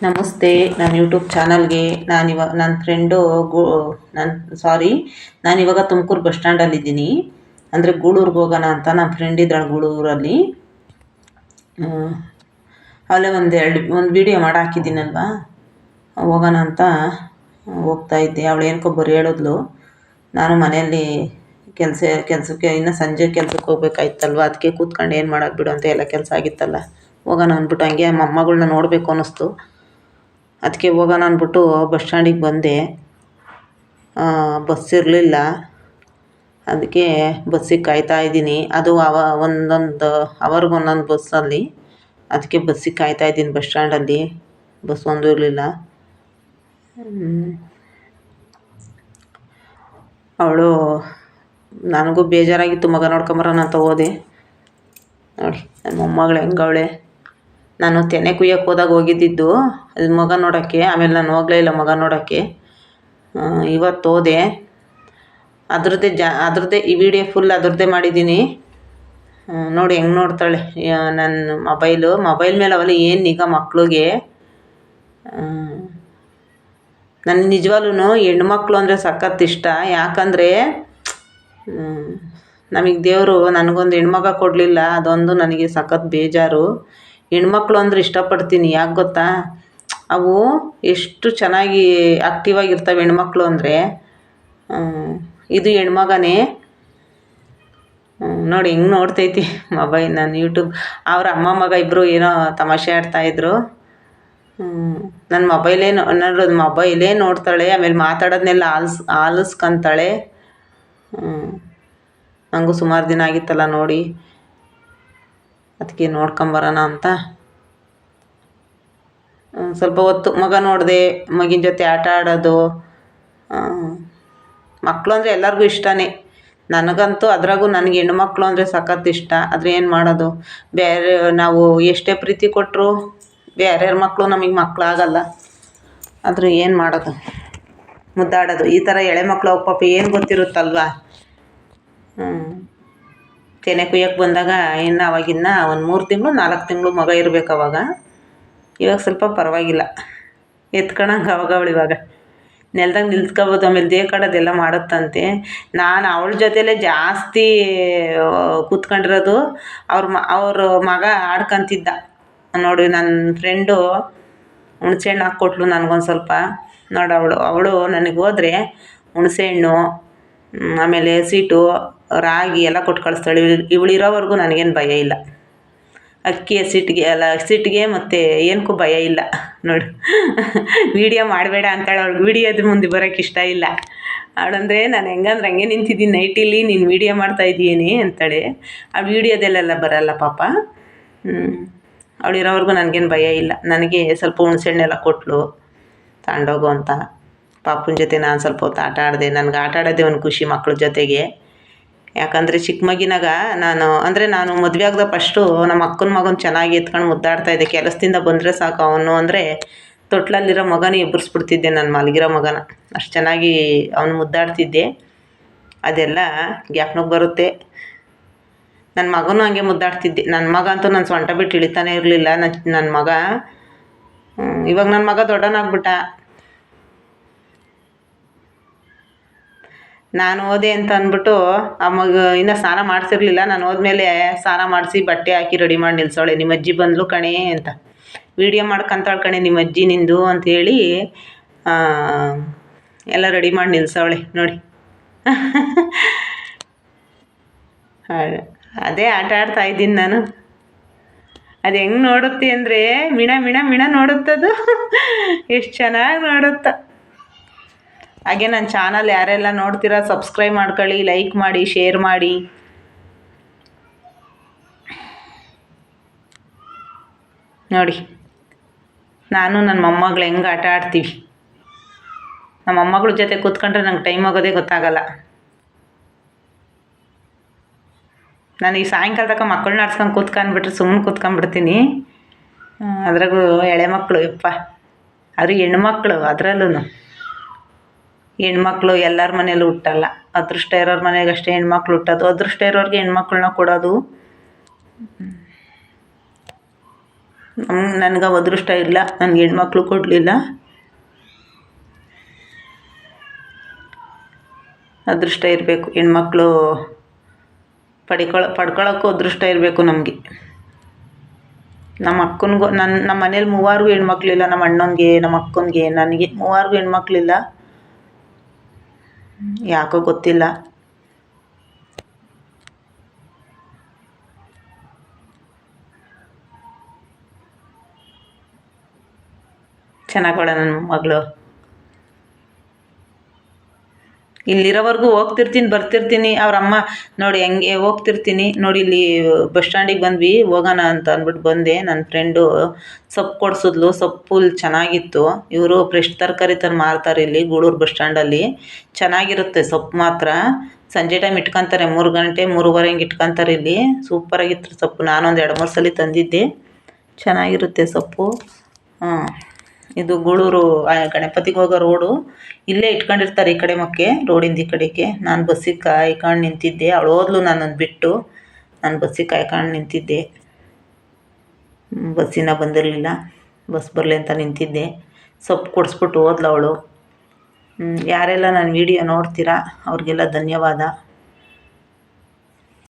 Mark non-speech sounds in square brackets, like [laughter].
ನಮಸ್ತೆ, ನನ್ನ ಯೂಟ್ಯೂಬ್ ಚಾನಲ್ಗೆ ನಾನಿವಾಗ ನನ್ನ ಫ್ರೆಂಡು ಗು ನನ್ನ ಸಾರಿ ನಾನಿವಾಗ ತುಮಕೂರು ಬಸ್ ಸ್ಟ್ಯಾಂಡಲ್ಲಿದ್ದೀನಿ ಅಂದರೆ ಗೂಳೂರಿಗೆ ಹೋಗೋಣ ಅಂತ ನನ್ನ ಫ್ರೆಂಡ್ ಇದ್ದಾಳೆ ಗೂಳೂರಲ್ಲಿ. ಅಲ್ಲೇ ಒಂದು ಎರಡು, ಒಂದು ವೀಡಿಯೋ ಮಾಡಿ ಹಾಕಿದ್ದೀನಲ್ವಾ ಹೋಗೋಣ ಅಂತ ಹೋಗ್ತಾ ಇದ್ದೆ. ಅವಳು ಏನಕ್ಕೋ ಬರೀ ಹೇಳಿದ್ಲು. ನಾನು ಮನೆಯಲ್ಲಿ ಕೆಲಸ, ಕೆಲಸಕ್ಕೆ, ಇನ್ನು ಸಂಜೆ ಕೆಲಸಕ್ಕೆ ಹೋಗ್ಬೇಕಾಯ್ತಲ್ವ? ಅದಕ್ಕೆ ಕೂತ್ಕೊಂಡು ಏನು ಮಾಡೋದು ಬಿಡು ಅಂತ ಎಲ್ಲ ಕೆಲಸ ಆಗಿತ್ತಲ್ಲ. ಹೋಗೋಣ ಅಂದ್ಬಿಟ್ಟು ಹಂಗೆ ಮೊಮ್ಮಗಳ್ನ ನೋಡಬೇಕು ಅನ್ನಿಸ್ತು. ಅದಕ್ಕೆ ಹೋಗೋಣ ಅಂದ್ಬಿಟ್ಟು ಬಸ್ ಸ್ಟ್ಯಾಂಡಿಗೆ ಬಂದೆ. ಬಸ್ ಇರಲಿಲ್ಲ. ಅದಕ್ಕೆ ಬಸ್ಸಿಗೆ ಕಾಯ್ತಾ ಇದ್ದೀನಿ. ಅದು ಅವ, ಒಂದೊಂದು, ಅವರ್ಗೆ ಒಂದೊಂದು ಬಸ್ಸಲ್ಲಿ ಅದಕ್ಕೆ ಬಸ್ಸಿಗೆ ಕಾಯ್ತಾ ಇದ್ದೀನಿ ಬಸ್ ಸ್ಟ್ಯಾಂಡಲ್ಲಿ. ಬಸ್ ಒಂದು ಇರಲಿಲ್ಲ. ಅವಳು, ನನಗೂ ಬೇಜಾರಾಗಿತ್ತು ಮಗ ನೋಡ್ಕೊಂಬರೋಣ ಅಂತ ಹೋದೆ. ನೋಡಿ ನನ್ನ ಮೊಮ್ಮಗಳು ಹೆಂಗವಳೆ. ನಾನು ತೆನೆ ಕುಯ್ಯಕ್ಕೆ ಹೋದಾಗ ಹೋಗಿದ್ದಿದ್ದು. ಮಗ ನೋಡೋಕ್ಕೆ, ಆಮೇಲೆ ನಾನು ಹೋಗಲೇ ಇಲ್ಲ ಮಗ ನೋಡೋಕ್ಕೆ. ಇವತ್ತು ಹೋದೆ. ಅದ್ರದ್ದೇ ಜಾ, ಅದ್ರದ್ದೇ ಈ ವಿಡಿಯೋ ಫುಲ್ ಅದ್ರದ್ದೇ ಮಾಡಿದ್ದೀನಿ. ನೋಡಿ ಹೆಂಗೆ ನೋಡ್ತಾಳೆ. ನನ್ನ ಮೊಬೈಲು, ಮೊಬೈಲ್ ಮೇಲೆ ಅವಲ್ಲ ಏನು ಈಗ ಮಕ್ಳಿಗೆ. ನನ್ನ ನಿಜವಾಗ್ಲೂ ಹೆಣ್ಮಕ್ಳು ಅಂದರೆ ಸಖತ್ ಇಷ್ಟ. ಯಾಕಂದರೆ ನಮಗೆ ದೇವರು ನನಗೊಂದು ಹೆಣ್ಮಗ ಕೊಡಲಿಲ್ಲ. ಅದೊಂದು ನನಗೆ ಸಖತ್ ಬೇಜಾರು. ಹೆಣ್ಮಕ್ಳು ಅಂದರೆ ಇಷ್ಟಪಡ್ತೀನಿ, ಯಾಕೆ ಗೊತ್ತಾ? ಅವು ಎಷ್ಟು ಚೆನ್ನಾಗಿ ಆಕ್ಟಿವ್ ಆಗಿರ್ತವೆ ಹೆಣ್ಮಕ್ಳು ಅಂದರೆ. ಇದು ಹೆಣ್ಮಗನೇ. ನೋಡಿ, ಹೆಂಗೆ ನೋಡ್ತೈತಿ [laughs] ಮೊಬೈಲ್, ನಾನು ಯೂಟ್ಯೂಬ್ ಅವ್ರ ಅಮ್ಮ ಮಗ ಇಬ್ಬರು ಏನೋ ತಮಾಷೆ ಆಡ್ತಾಯಿದ್ರು ನನ್ನ ಮೊಬೈಲೇ ನನ್ನ ಮೊಬೈಲೇ ನೋಡ್ತಾಳೆ, ಆಮೇಲೆ ಮಾತಾಡೋದನ್ನೆಲ್ಲ ಆಲಿಸ್, ಆಲಿಸ್ಕೊಂತಾಳೆ. ನನಗೂ ಸುಮಾರು ದಿನ ಆಗಿತ್ತಲ್ಲ ನೋಡಿ. ಅದಕ್ಕೆ ನೋಡ್ಕೊಂಬರೋಣ ಅಂತ. ಸ್ವಲ್ಪ ಹೊತ್ತು ಮಗ ನೋಡಿದೆ, ಮಗಿನ ಜೊತೆ ಆಟ ಆಡೋದು. ಮಕ್ಕಳು ಅಂದರೆ ಎಲ್ಲರಿಗೂ ಇಷ್ಟನೇ. ನನಗಂತೂ ಅದ್ರಾಗೂ ನನಗೆ ಹೆಣ್ಣು ಮಕ್ಕಳು ಅಂದರೆ ಸಖತ್ ಇಷ್ಟ. ಆದರೆ ಏನು ಮಾಡೋದು? ಬೇರೆ ನಾವು ಎಷ್ಟೇ ಪ್ರೀತಿ ಕೊಟ್ಟರು ಬೇರೆಯವ್ರ ಮಕ್ಕಳು ನಮಗೆ ಮಕ್ಕಳಾಗಲ್ಲ ಆದರೆ ಏನು ಮಾಡೋದು? ಮುದ್ದಾಡೋದು. ಈ ಥರ ಎಳೆ ಮಕ್ಕಳು ಪಾಪ ಏನು ಗೊತ್ತಿರುತ್ತಲ್ವ? ಹ್ಞೂ ತೆನೆ ಕುಯ್ಯಕ್ಕೆ ಬಂದಾಗ ಇನ್ನು ಅವಾಗಿನ್ನ ಒಂದು ಮೂರು ತಿಂಗಳು, ನಾಲ್ಕು ತಿಂಗಳು ಮಗ ಇರ್ಬೇಕು ಅವಾಗ. ಇವಾಗ ಸ್ವಲ್ಪ ಪರವಾಗಿಲ್ಲ. ಎತ್ಕೊಳಂಗೆ ಅವಾಗ ಅವಳು ಇವಾಗ. ನೆಲ್ದಾಗ ನಿಲ್ತ್ಕೊಬೋದು, ಆಮೇಲೆ ದೇಕಾಡೋದೆಲ್ಲ ಮಾಡುತ್ತಂತೆ. ನಾನು ಅವಳ ಜೊತೆಲೇ ಜಾಸ್ತಿ ಕೂತ್ಕೊಂಡಿರೋದು ಅವ್ರ ಮ, ಅವ್ರ ಮಗ ಆಡ್ಕೊಂತಿದ್ದ. ನೋಡಿ ನನ್ನ ಫ್ರೆಂಡು ಹುಣ್ಸೆಹಣ್ಣು ಹಾಕ್ಕೊಟ್ಲು ನನಗೊಂದು ಸ್ವಲ್ಪ. ನೋಡು ಅವಳು ಅವಳು ನನಗೆ ಹೋದ್ರೆ ಹುಣಸೆ ಹಣ್ಣು ಆಮೇಲೆ ಸೀಟು ರಾಗಿ ಎಲ್ಲ ಕೊಟ್ಟು ಕಳಿಸ್ತಾಳೆ. ಇವಳು ಇರೋವರೆಗೂ ನನಗೇನು ಭಯ ಇಲ್ಲ. ಅಕ್ಕಿ ಹಸಿಟ್ಟಿಗೆ ಅಲ್ಲ ಹಸಿಟ್ಟಿಗೆ ಮತ್ತು ಏನಕ್ಕೂ ಭಯ ಇಲ್ಲ. ನೋಡು. ವೀಡಿಯೋ ಮಾಡಬೇಡ ಅಂತಾಳೆ ಅವ್ಳಿಗೆ ವೀಡಿಯೋದ ಮುಂದೆ ಬರೋಕ್ಕೆ ಇಷ್ಟ ಇಲ್ಲ. ಅವಳಂದರೆ ನಾನು ಹೆಂಗಂದ್ರೆ ಹಂಗೆ ನಿಂತಿದ್ದೀನಿ. ನೈಟಿಲಿ ನೀನು ವೀಡಿಯೋ ಮಾಡ್ತಾ ಇದ್ದೀನಿ ಅಂತಾಳೆ. ಆ ವೀಡಿಯೋದಲ್ಲೆಲ್ಲ ಬರಲ್ಲ ಪಾಪ. ಅವಳು ಇರೋವರೆಗೂ ನನಗೇನು ಭಯ ಇಲ್ಲ. ನನಗೆ ಸ್ವಲ್ಪ ಹುಣ್ಸೆಹಣ್ಣೆಲ್ಲ ಕೊಟ್ಟಳು ತಗೊಂಡೋಗು ಅಂತ. ಪಾಪನ ಜೊತೆ ನಾನು ಸ್ವಲ್ಪ ಹೊತ್ತು ಆಟ ಆಡಿದೆ. ನನಗೆ ಆಟ ಆಡೋದೇ ಒಂದು ಖುಷಿ ಮಕ್ಳ ಜೊತೆಗೆ. ಯಾಕಂದರೆ ಚಿಕ್ಕ ಮಗಿನಾಗ ನಾನು, ಅಂದರೆ ನಾನು ಮದುವೆ ಆಗ್ದ ಫಸ್ಟು ನಮ್ಮ ಅಕ್ಕನ ಮಗನ ಚೆನ್ನಾಗಿ ಎತ್ಕೊಂಡು ಮುದ್ದಾಡ್ತಾಯಿದ್ದೆ ಕೆಲಸದಿಂದ ಬಂದರೆ ಸಾಕು ಅವನು ಅಂದರೆ ತೊಟ್ಲಲ್ಲಿರೋ ಮಗನೇ ಎಬ್ಬರಿಸ್ಬಿಡ್ತಿದ್ದೆ ನಾನು ಮಲಗಿರೋ ಮಗನ. ಅಷ್ಟು ಚೆನ್ನಾಗಿ ಅವನು ಮುದ್ದಾಡ್ತಿದ್ದೆ. ಅದೆಲ್ಲ ಜ್ಞಾಪನಕ್ಕೆ ಬರುತ್ತೆ. ನನ್ನ ಮಗನೂ ಹಂಗೆ ಮುದ್ದಾಡ್ತಿದ್ದೆ. ನನ್ನ ಮಗ ಅಂತೂ ನನ್ನ ಸೊಂಟ ಬಿಟ್ಟು ಇಳಿತಾನೆ ಇರಲಿಲ್ಲ. ನನ್ನ ನನ್ನ ಮಗ ಇವಾಗ ನನ್ನ ಮಗ ದೊಡ್ಡನಾಗ್ಬಿಟ್ಟ. ನಾನು ಹೋದೆ ಅಂತ ಅಂದ್ಬಿಟ್ಟು ಆ ಮಗು ಇನ್ನೂ ಸ್ನಾನ ಮಾಡಿಸಿರ್ಲಿಲ್ಲ. ನಾನು ಹೋದ್ಮೇಲೆ ಸ್ನಾನ ಮಾಡಿಸಿ ಬಟ್ಟೆ ಹಾಕಿ ರೆಡಿ ಮಾಡಿ ನಿಲ್ಸೋಳೆ ನಿಮ್ಮ ಅಜ್ಜಿ ಬಂದಳು ಕಣೇ ಅಂತ. ವಿಡಿಯೋ ಮಾಡ್ಕೊಂತಾಳೆ ಕಣೆ ನಿಮ್ಮ ಅಜ್ಜಿ ನಿಂದು ಅಂಥೇಳಿ ಎಲ್ಲ ರೆಡಿ ಮಾಡಿ ನಿಲ್ಸವಳೆ. ನೋಡಿ. ಅದೇ ಆಟ ಆಡ್ತಾ ಇದ್ದೀನಿ ನಾನು. ಅದು ಹೆಂಗೆ ನೋಡುತ್ತೆ ಅಂದರೆ, ಮಿಣ ಮಿಣ ಮಿಣ ನೋಡುತ್ತದು. ಎಷ್ಟು ಚೆನ್ನಾಗಿ ನೋಡುತ್ತ. ಹಾಗೆ ನನ್ನ ಚಾನಲ್ ಯಾರೆಲ್ಲ ನೋಡ್ತೀರಾ ಸಬ್ಸ್ಕ್ರೈಬ್ ಮಾಡ್ಕೊಳ್ಳಿ ಲೈಕ್ ಮಾಡಿ ಶೇರ್ ಮಾಡಿ. ನೋಡಿ, ನಾನು ನನ್ನ ಮೊಮ್ಮಗಳು ಹೆಂಗೆ ಆಟ ಆಡ್ತೀವಿ. ನಮ್ಮ ಮೊಮ್ಮಗಳ ಜೊತೆ ಕೂತ್ಕೊಂಡ್ರೆ ನಂಗೆ ಟೈಮ್ ಆಗೋದೇ ಗೊತ್ತಾಗಲ್ಲ. ನಾನು ಈ ಸಾಯಂಕಾಲ ತನಕ ಮಕ್ಕಳನ್ನ ಆಡ್ಸ್ಕೊಂಡು ಕೂತ್ಕೊಂಡ್ಬಿಟ್ರೆ ಸುಮ್ಮನೆ ಕೂತ್ಕೊಂಡ್ಬಿಡ್ತೀನಿ. ಅದ್ರಾಗೂ ಎಳೆ ಮಕ್ಕಳು ಯಪ್ಪ. ಅದು ಹೆಣ್ಮಕ್ಳು ಅದರಲ್ಲೂ ಹೆಣ್ಮಕ್ಳು ಎಲ್ಲರ ಮನೇಲೂ ಹುಟ್ಟಲ್ಲ. ಅದೃಷ್ಟ ಇರೋರ ಮನೆಗೆ ಅಷ್ಟೇ ಹೆಣ್ಮಕ್ಳು ಹುಟ್ಟೋದು. ಅದೃಷ್ಟ ಇರೋರಿಗೆ ಹೆಣ್ಮಕ್ಳನ್ನ ಕೊಡೋದು. ನನಗೆ ಅದೃಷ್ಟ ಇಲ್ಲ. ನನಗೆ ಹೆಣ್ಮಕ್ಳು ಕೊಡಲಿಲ್ಲ. ಅದೃಷ್ಟ ಇರಬೇಕು. ಹೆಣ್ಮಕ್ಳು ಪಡ್ಕೊಳ್ಳೋ ಪಡ್ಕೊಳಕ್ಕೂ ಅದೃಷ್ಟ ಇರಬೇಕು ನಮಗೆ. ನಮ್ಮ ಅಕ್ಕನಿಗೂ ನನ್ನ ನಮ್ಮ ಮನೇಲಿ ಮೂವಾರಿಗೂ ಹೆಣ್ಮಕ್ಳಿಲ್ಲ. ನಮ್ಮ ಅಣ್ಣನಿಗೆ ನಮ್ಮ ಅಕ್ಕನಿಗೆ ನನಗೆ ಮೂವಾರಿಗೂ ಹೆಣ್ಮಕ್ಳಿಲ್ಲ. ಯಾಕೋ ಗೊತ್ತಿಲ್ಲ. ಚೆನ್ನಾಗವಳೆ ನನ್ನ ಮಗಳು. ಇಲ್ಲಿರೋವರೆಗೂ ಹೋಗ್ತಿರ್ತೀನಿ, ಬರ್ತಿರ್ತೀನಿ. ಅವ್ರ ಅಮ್ಮ ನೋಡಿ, ಹೆಂಗೆ ಹೋಗ್ತಿರ್ತೀನಿ. ನೋಡಿ, ಇಲ್ಲಿ ಬಸ್ ಸ್ಟ್ಯಾಂಡಿಗೆ ಬಂದ್ವಿ, ಹೋಗೋಣ ಅಂತ ಅಂದ್ಬಿಟ್ಟು ಬಂದೆ. ನನ್ನ ಫ್ರೆಂಡು ಸೊಪ್ಪು ಕೊಡ್ಸಿದ್ಲು. ಸೊಪ್ಪು ಇಲ್ಲಿ ಚೆನ್ನಾಗಿತ್ತು. ಇವರು ಫ್ರೆಶ್ ತರಕಾರಿ ತಂದು ಮಾರ್ತಾರೆ ಇಲ್ಲಿ, ಗೂಳೂರು ಬಸ್ ಸ್ಟ್ಯಾಂಡಲ್ಲಿ ಚೆನ್ನಾಗಿರುತ್ತೆ ಸೊಪ್ಪು ಮಾತ್ರ. ಸಂಜೆ ಟೈಮ್ ಇಟ್ಕೊಂತಾರೆ, ಮೂರು ಗಂಟೆ, ಮೂರುವರೆ ಹಿಂಗೆ ಇಟ್ಕೊಂತಾರೆ ಇಲ್ಲಿ. ಸೂಪರಾಗಿತ್ತು ಸೊಪ್ಪು. ನಾನೊಂದು ಎರಡು ಮೂರು ಸಲ ತಂದಿದ್ದೆ. ಚೆನ್ನಾಗಿರುತ್ತೆ ಸೊಪ್ಪು. ಹಾಂ ಇದು ಗೂಳೂರು ಗಣಪತಿಗೆ ಹೋಗೋ ರೋಡು. ಇಲ್ಲೇ ಇಟ್ಕೊಂಡಿರ್ತಾರೆ ಈ ಕಡೆ ಮಕ್ಕೆ, ರೋಡಿಂದ ಈ ಕಡೆಗೆ. ನಾನು ಬಸ್ಸಿಗೆ ಕಾಯ್ಕೊಂಡು ನಿಂತಿದ್ದೆ. ಅವಳು ಹೋದ್ಲು ನನ್ನನ್ನು ಬಿಟ್ಟು ನಾನು ಬಸ್ಸಿಗೆ ಕಾಯ್ಕೊಂಡು ನಿಂತಿದ್ದೆ. ಬಸ್ಸಿನ ಬಂದಿರಲಿಲ್ಲ. ಬಸ್ ಬರಲಿ ಅಂತ ನಿಂತಿದ್ದೆ. ಸೊಪ್ಪು ಕೊಡಿಸ್ಬಿಟ್ಟು ಹೋದ್ಲು ಅವಳು. ಯಾರೆಲ್ಲ ನನ್ನ ವಿಡಿಯೋ ನೋಡ್ತೀರಾ, ಅವ್ರಿಗೆಲ್ಲ ಧನ್ಯವಾದ.